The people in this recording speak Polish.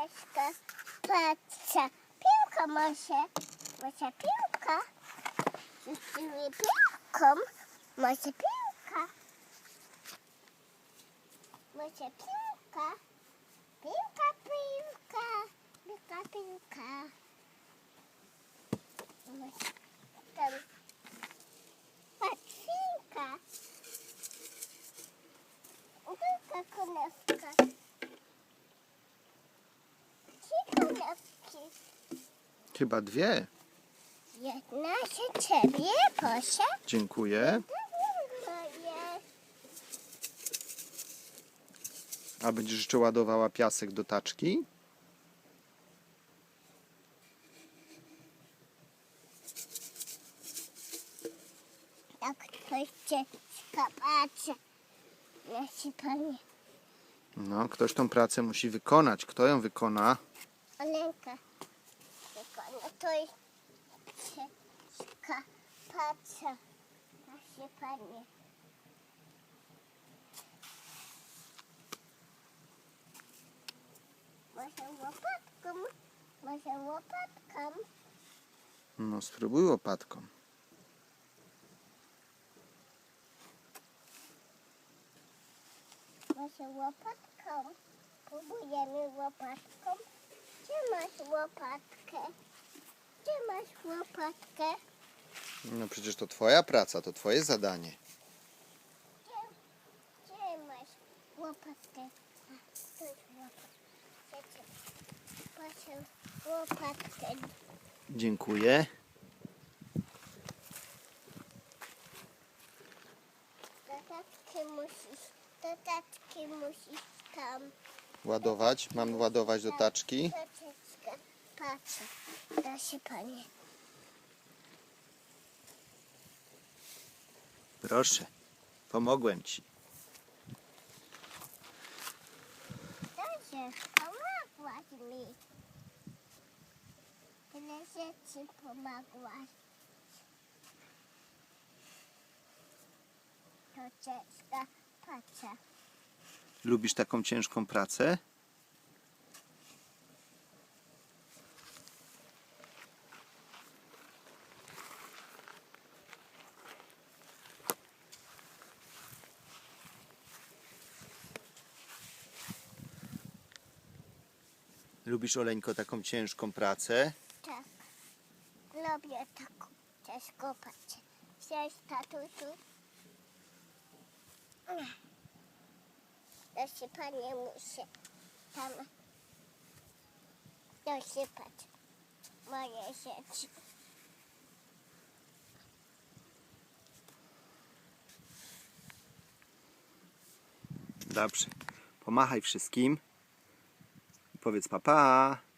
Cieszka, patrzę. Piłka może. Może piłka. Rzuciły piłką. Może piłka. Może piłka. Piłka, piłka. Piłka, piłka. Może tam. Patrz, piłka. Piłka, konewka. Trzy konewki. Chyba dwie. Jedna się ciebie, proszę. Dziękuję. A będziesz jeszcze ładowała piasek do taczki? Jak ktoś cię skapacze. Nasi panie. No, ktoś tą pracę musi wykonać. Kto ją wykona? Olenka. To jest się skapacze. Nasi panie. Może łopatką. Może łopatką. No, spróbuj łopatką. Może łopatką. Próbujemy łopatką. Gdzie masz łopatkę? Gdzie masz łopatkę? No przecież to twoja praca, to twoje zadanie. Gdzie, gdzie masz łopatkę? A, to jest łopatka. Chcecie? Proszę łopatkę. Dziękuję. Dodatki musisz, dodatki musisz tam. Ładować. Mam ładować do taczki. Patrzę. Proszę panie. Proszę. Pomogłem ci. Dobrze, pomogłaś mi. Tyle rzeczy pomogłaś. To ciężka praca. Lubisz taką ciężką pracę? Lubisz, Oleńko, taką ciężką pracę? Tak. Lubię taką ciężką pracę. Chcesz, tatusiu? Proszę panie, muszę tam dosypać moje rzeczy. Dobrze. Pomachaj wszystkim. Powiedz papa. Pa.